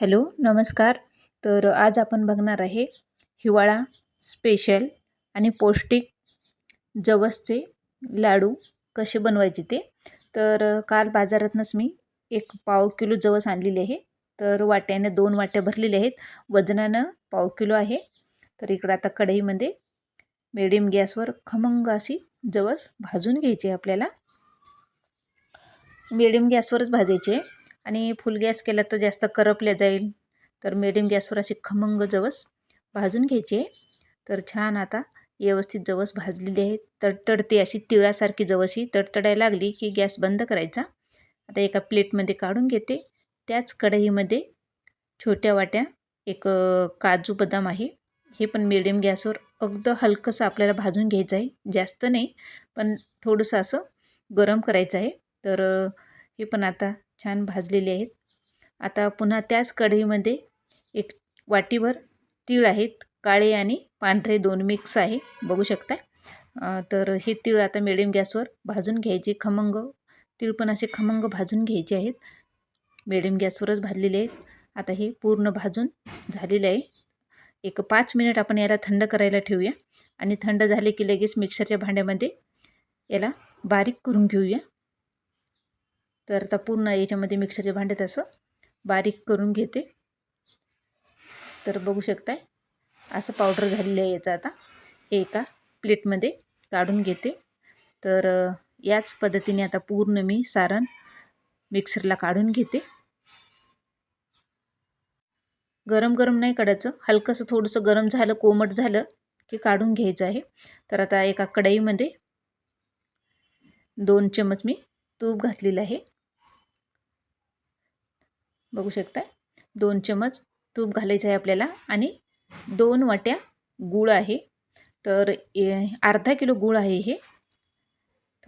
Hello नमस्कार. तर आज आपण बघणार आहे हिवाळा स्पेशल आणि पौष्टिक जवसचे लाडू कसे बनवायचे ते. तर काल बाजारातनंच मी एक पाव किलो जवस आणलेले आहे. तर वाट्याने दोन वाट्या भरलेल्या आहेत. वजनानं पाव किलो आहे. तर इकडं आता कढईमध्ये मिडियम गॅसवर खमंग अशी जवस भाजून घ्यायची आपल्याला. मिडियम गॅसवरच भाजायचे आणि फुल गॅस केला तर जास्त करपल्या जाईल. तर मिडियम गॅसवर अशी खमंग जवस भाजून घ्यायची तर छान आता व्यवस्थित जवस भाजलेली आहे. तडतडते अशी तिळासारखी जवशी तडतडायला लागली की गॅस बंद करायचा. आता एका प्लेटमध्ये काढून घेते. त्याच कढईमध्ये छोट्या वाट्या एक काजू बदाम आहे. हे पण मिडियम गॅसवर अगदी हलकंसं आपल्याला भाजून घ्यायचं आहे. जास्त नाही पण थोडंसं असं गरम करायचं आहे. तर हे पण आता छान भाजलेले आहेत. आता पुन्हा त्याच कढईमध्ये एक वाटीभर तीळ आहेत काळे आणि पांढरे दोन मिक्स आहे. बघू शकता तर हे तीळ आता मिडियम गॅसवर भाजून घ्यायचे. खमंग तीळ पण असे खमंग भाजून घ्यायचे आहेत. मिडियम गॅसवरच भाजलेले आहेत. आता हे पूर्ण भाजून झालेले आहे. एक पाच मिनिट आपण याला थंड करायला ठेवूया. आणि थंड झाले की लगेच मिक्सरच्या भांड्यामध्ये याला बारीक करून घेऊया. तर आता पूर्ण याच्यामध्ये मिक्सरच्या भांड्यात असं बारीक करून घेते. तर बघू शकताय असं पावडर झालेलं आहे याचं आता. हे एका प्लेटमध्ये काढून घेते. तर याच पद्धतीने आता पूर्ण मी सारण मिक्सरला काढून घेते. गरम गरम नाही काढायचं. हलकंसं थोडंसं गरम झालं कोमट झालं की काढून घ्यायचं आहे. तर आता एका कढईमध्ये दोन चमच मी तूप घातलेलं आहे. बघू शकता दोन चमच तूप घालायचं आहे आपल्याला आणि दोन वाट्या गूळ आहे. तर अर्धा किलो गूळ आहे हे.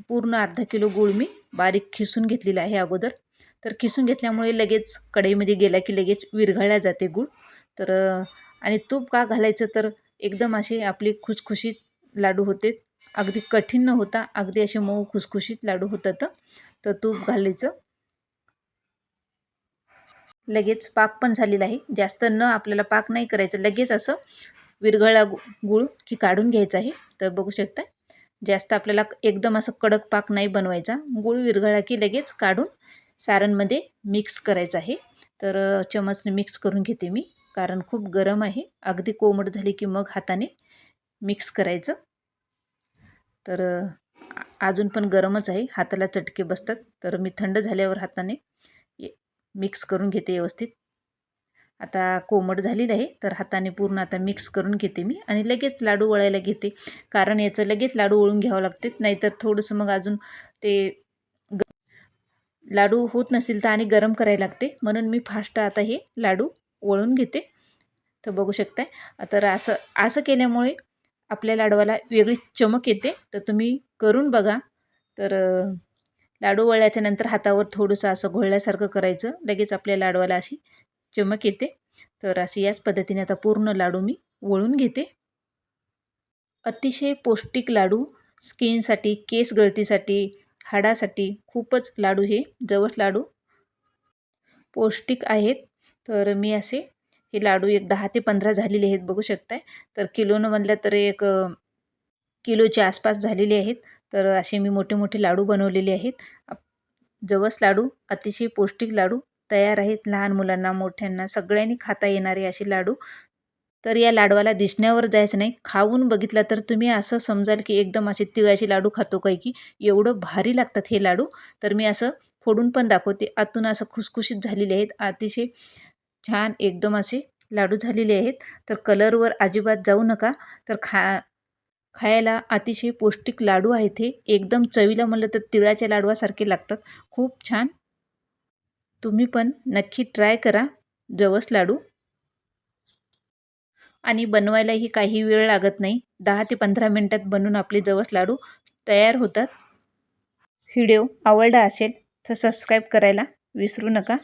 पूर्ण अर्धा किलो गूळ मी बारीक खिसून घेतलेला आहे अगोदर. तर खिसून घेतल्यामुळे लगेच कढईमध्ये गेला की लगेच विरघळल्या जाते गूळ. तर आणि तूप का घालायचं तर एकदम असे आपले खुसखुशीत लाडू होते. अगदी कठीण न होता अगदी असे मऊ खुसखुशीत लाडू होतात. तर तूप घालायचं. लगेच पाक पण झालेला आहे. जास्त न आपल्याला पाक नाही करायचं. लगेच असं विरघळा गु गुळ की काढून घ्यायचं आहे. तर बघू शकता जास्त आपल्याला एकदम असं कडक पाक नाही बनवायचा. गुळ विरघळा की लगेच काढून सारणमध्ये मिक्स करायचं आहे. तर चमचने मिक्स करून घेते मी. कारण खूप गरम आहे. अगदी कोमट झाली की मग हाताने मिक्स करायचं. तर अजून पण गरमच आहे. हाताला चटके बसतात. तर मी थंड झाल्यावर हाताने मिक्स करून घेते व्यवस्थित. आता कोमट झालेलं आहे तर हाताने पूर्ण आता मिक्स करून घेते मी आणि लगेच लाडू वळायला घेते. कारण याचं लगेच लाडू वळून घ्यावं लागते नाहीतर थोडंसं मग अजून ते ग लाडू होत नसेल तर आणि गरम करायला लागते. म्हणून मी फास्ट आता हे लाडू वळून घेते. तर बघू शकताय. तर असं असं केल्यामुळे आपल्या लाडवाला वेगळी चमक येते. तर तुम्ही करून बघा. तर लाडू वळल्याच्या नंतर हातावर थोडंसं असं घोळल्यासारखं करायचं. लगेच आपल्या लाडवाला अशी चमक येते. तर अशी याच पद्धतीने आता पूर्ण लाडू मी वळून घेते. अतिशय पौष्टिक लाडू स्किनसाठी केस गळतीसाठी हाडासाठी खूपच लाडू हे जवस लाडू पौष्टिक आहेत. तर मी असे हे लाडू एक दहा ते पंधरा झालेले आहेत बघू शकताय. तर किलोनं म्हणलं तर एक किलोच्या आसपास झालेले आहेत. तर असे मी मोठे मोठे लाडू बनवलेले आहेत. जवस लाडू अतिशय पौष्टिक लाडू तयार आहेत लहान मुलांना मोठ्यांना सगळ्यांनी खाता येणारे असे लाडू. तर या लाडवाला दिसण्यावर जायचं नाही. खाऊन बघितलं तर तुम्ही असं समजाल की एकदम असे तिळाचे लाडू खातो काय की एवढं भारी लागतात हे लाडू. तर मी असं फोडून पण दाखवते. आतून असं खुसखुशीत झालेले आहेत. अतिशय छान एकदम असे लाडू झालेले आहेत. तर कलरवर अजिबात जाऊ नका. तर खा खायला अतिशय पौष्टिक लाडू आहेत हे. एकदम चवीला म्हणलं तर तिळाच्या लाडवासारखे लागतात. खूप छान. तुम्ही पण नक्की ट्राय करा जवस लाडू. आणि बनवायलाही काही वेळ लागत नाही. दहा ते पंधरा मिनटात बनवून आपले जवस लाडू तयार होतात. व्हिडिओ आवडला असेल तर सबस्क्राईब करायला विसरू नका.